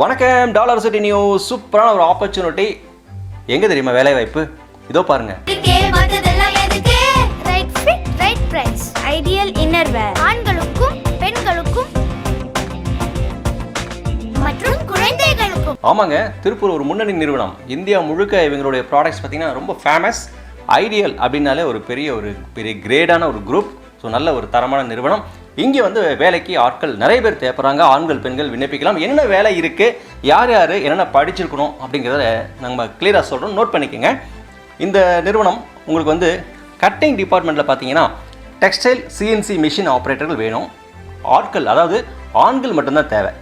வணக்கம் dollar city news. சூப்பரான ஒரு ஆப்பர்ச்சுனிட்டி எங்கே தெரியுமா வேலை வாய்ப்பு இதோ பாருங்க. ஐடியல் இன்னர்வேர் ஆண்களுக்கும் பெண்களுக்கும் மற்றும் குழந்தைகளுக்கும். ஆமாங்க திருப்பூர் ஒரு முன்னணி நிறுவனம். இந்தியா முழுக்க இவங்களுடைய ப்ராடக்ட்ஸ் பார்த்தீங்கன்னா ரொம்ப ஃபேமஸ் ஐடியல் அப்படின்னாலே ஒரு பெரிய ஒரு பெரிய கிரேடான ஒரு குரூப் ஸோ நல்ல ஒரு தரமான நிறுவனம். இங்கே வந்து வேலைக்கு ஆட்கள் நிறைய பேர் தேவைப்படுறாங்க ஆண்கள் பெண்கள் விண்ணப்பிக்கலாம். என்ன வேலை இருக்குது யார் யார்? என்னென்ன படிச்சிருக்கணும்? அப்படிங்கிறத நம்ம கிளியராக சொல்கிறோம் நோட் பண்ணிக்கோங்க. இந்த நிறுவனம் உங்களுக்கு வந்து கட்டிங் டிபார்ட்மெண்ட்டில் பார்த்தீங்கன்னா டெக்ஸ்டைல் சிஎன்சி மிஷின் ஆப்ரேட்டர்கள் வேணும். ஆட்கள் அதாவது ஆண்கள் மட்டும்தான் தேவை.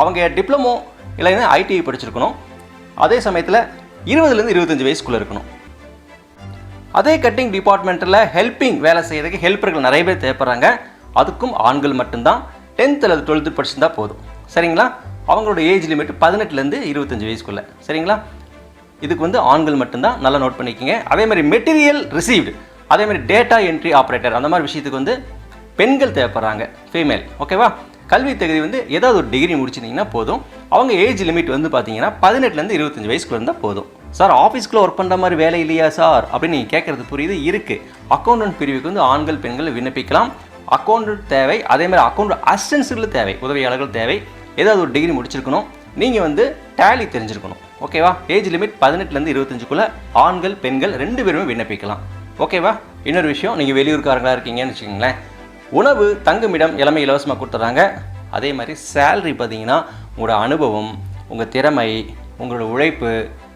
அவங்க டிப்ளமோ இல்லைன்னா ஐடிஐ படிச்சிருக்கணும். அதே சமயத்தில் இருபதுலேருந்து இருபத்தஞ்சி வயசுக்குள்ளே இருக்கணும். அதே கட்டிங் டிபார்ட்மெண்ட்டில் ஹெல்பிங் வேலை செய்கிறதுக்கு ஹெல்ப்பர்கள் நிறைய பேர் தேவைப்படுறாங்க அதுக்கும் ஆண்கள் மட்டும்தான் டென்த் அல்லது டுவெல்த்து படிச்சிருந்தா போதும். சரிங்களா? அவங்களோட ஏஜ் லிமிட் பதினெட்டுலேருந்து இருபத்தஞ்சி வயசுக்குள்ளே. சரிங்களா? இதுக்கு வந்து ஆண்கள் மட்டும்தான் நல்லா நோட் பண்ணிக்கோங்க. அதே மாதிரி மெட்டீரியல் ரிசீவ்டு அதே மாதிரி டேட்டா என்ட்ரி ஆப்ரேட்டர் அந்த மாதிரி விஷயத்துக்கு வந்து பெண்கள் தேவைப்படுறாங்க ஃபீமேல் ஓகேவா கல்வி தகுதி வந்து ஏதாவது ஒரு டிகிரி முடிச்சிருந்தீங்கன்னா போதும். அவங்க ஏஜ் லிமிட் வந்து பார்த்தீங்கன்னா பதினெட்டுலேருந்து இருபத்தஞ்சி வயசுக்குள்ள இருந்தால் போதும். சார் ஆஃபீஸ்க்குள்ளே ஒர்க் பண்ணுற மாதிரி வேலை இல்லையா சார் அப்படின்னு நீங்கள் கேட்குறது புரியுது இருக்குது அக்கௌண்டன்ட் பிரிவுக்கு வந்து ஆண்கள் பெண்கள் விண்ணப்பிக்கலாம். அக்கௌண்ட் தேவை அதே மாதிரி அக்கௌண்ட் அசிஸ்டன்ஸுகள் தேவை உதவியாளர்கள் தேவை. ஏதாவது ஒரு டிகிரி முடிச்சிருக்கணும். நீங்கள் வந்து டேலி தெரிஞ்சிருக்கணும். ஓகேவா ஏஜ் லிமிட் பதினெட்டுலேருந்து இருபத்தஞ்சுக்குள்ளே ஆண்கள் பெண்கள் ரெண்டு பேருமே விண்ணப்பிக்கலாம். ஓகேவா இன்னொரு விஷயம் நீங்கள் வெளியூர்காரங்களாக இருக்கீங்கன்னு வச்சுக்கோங்களேன். உணவு தங்குமிடம் எல்லாமே இலவசமாக கொடுத்துட்றாங்க. அதே மாதிரி சேல்ரி பார்த்தீங்கன்னா உங்களோட அனுபவம் உங்கள் திறமை உங்களோட உழைப்பு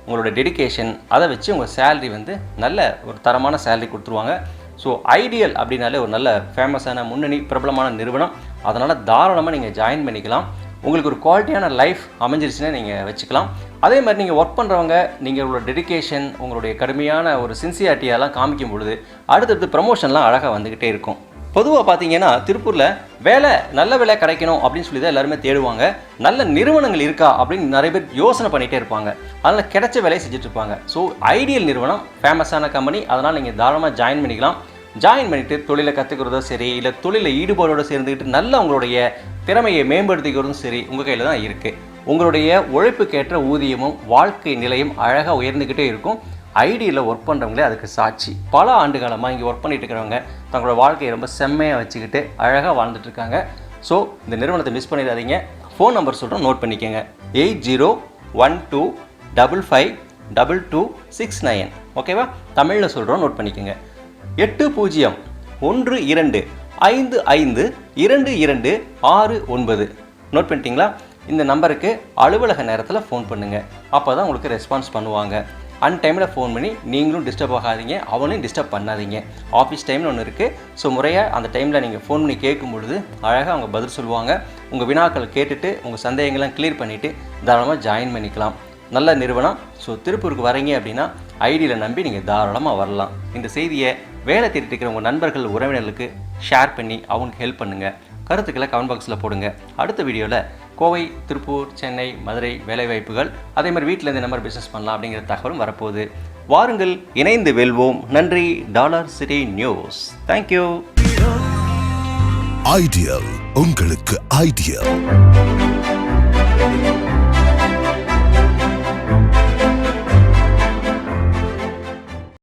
உங்களோட டெடிகேஷன் அதை வச்சு உங்கள் சேல்ரி வந்து நல்ல ஒரு தரமான சேல்ரி கொடுத்துருவாங்க. ஸோ ஐடியல் அப்படின்னாலே ஒரு நல்ல ஃபேமஸான முன்னணி பிரபலமான நிறுவனம். அதனால் தாராளமாக நீங்கள் ஜாயின் பண்ணிக்கலாம். உங்களுக்கு ஒரு குவாலிட்டியான லைஃப் அமைஞ்சிருச்சுன்னா நீங்கள் வச்சுக்கலாம். அதே மாதிரி நீங்கள் ஒர்க் பண்ணுறவங்க நீங்கள் உங்களோட டெடிகேஷன் உங்களுடைய கடுமையான ஒரு சின்சியாரிட்டியெல்லாம் காமிக்கும் பொழுது அடுத்தடுத்து ப்ரமோஷன்லாம் அழகாக வந்துக்கிட்டே இருக்கும். பொதுவாக பார்த்தீங்கன்னா திருப்பூரில் வேலை நல்ல வேலை கிடைக்கணும் அப்படின்னு சொல்லி தான் எல்லாருமே தேடுவாங்க. நல்ல நிறுவனங்கள் இருக்கா அப்படின்னு நிறைய பேர் யோசனை பண்ணிகிட்டே இருப்பாங்க. அதனால் கிடைச்ச வேலையை செஞ்சுட்டு இருப்பாங்க. ஸோ ஐடியல் நிறுவனம் ஃபேமஸான கம்பெனி அதனால் நீங்கள் தாராளமாக ஜாயின் பண்ணிக்கலாம். ஜாயின் பண்ணிவிட்டு தொழிலை கற்றுக்கிறதோ சரி இல்லை தொழிலில் ஈடுபாடோடு சேர்ந்துக்கிட்டு நல்ல உங்களுடைய திறமையை மேம்படுத்திக்கிறதும் சரி உங்கள் கையில் தான் இருக்குது உங்களுடைய உழைப்புக்கேற்ற ஊதியமும் வாழ்க்கை நிலையும் அழகாக உயர்ந்துக்கிட்டே இருக்கும். ஐடியில் ஒர்க் பண்ணுறவங்களே அதுக்கு சாட்சி. பல ஆண்டு காலமாக இங்கே ஒர்க் பண்ணிட்டு இருக்கிறவங்க தங்களோட வாழ்க்கையை ரொம்ப செம்மையாக வச்சுக்கிட்டு அழகாக வாழ்ந்துட்டு இருக்காங்க. ஸோ இந்த நிறுவனத்தை மிஸ் பண்ணிடாதீங்க. ஃபோன் நம்பர் சொல்கிறோம் நோட் பண்ணிக்கோங்க. Eight zero one two double five double two six nine ஓகேவா தமிழில் சொல்கிறோம் நோட் பண்ணிக்கோங்க. எட்டு பூஜ்ஜியம் ஒன்று இரண்டு ஐந்து ஐந்து இரண்டு இரண்டு ஆறு ஒன்பது. நோட் பண்ணிட்டீங்களா? இந்த நம்பருக்கு அலுவலக நேரத்தில் ஃபோன் பண்ணுங்கள் அப்போ தான் உங்களுக்கு ரெஸ்பான்ஸ் பண்ணுவாங்க. அன் டைமில் ஃபோன் பண்ணி நீங்களும் டிஸ்டர்ப் ஆகாதீங்க அவனையும் டிஸ்டர்ப் பண்ணாதீங்க. ஆஃபீஸ் டைம்னு ஒன்று இருக்குது ஸோ முறையாக அந்த டைமில் நீங்கள் ஃபோன் பண்ணி கேட்கும் பொழுது அழகாக அவங்க பதில் சொல்லுவாங்க. உங்கள் வினாக்கள் கேட்டுட்டு உங்கள் சந்தேகங்கள்லாம் கிளியர் பண்ணிவிட்டு தாராளமாக ஜாயின் பண்ணிக்கலாம். நல்ல நிறுவனம். ஸோ திருப்பூருக்கு வரீங்க அப்படின்னா ஐடியில் நம்பி நீங்கள் தாராளமாக வரலாம். இந்த செய்தியை வேலை தேடிட்டு இருக்கிற உங்கள் நண்பர்கள் உறவினர்களுக்கு ஷேர் பண்ணி அவங்களுக்கு ஹெல்ப் பண்ணுங்கள் கருத்துக்களை கமெண்ட் பாக்ஸில் போடுங்க. அடுத்த வீடியோவில் கோவை திருப்பூர் சென்னை மதுரை வேலைவாய்ப்புகள் அதே மாதிரி வீட்டில் இந்த நம்பர் பிஸ்னஸ் பண்ணலாம் அப்படிங்கிற தகவலும் வரப்போகுது. வாருங்கள் இணைந்து வெல்வோம். நன்றி. Dollar city news. Thank you ideal உங்களுக்கு ஐடியல்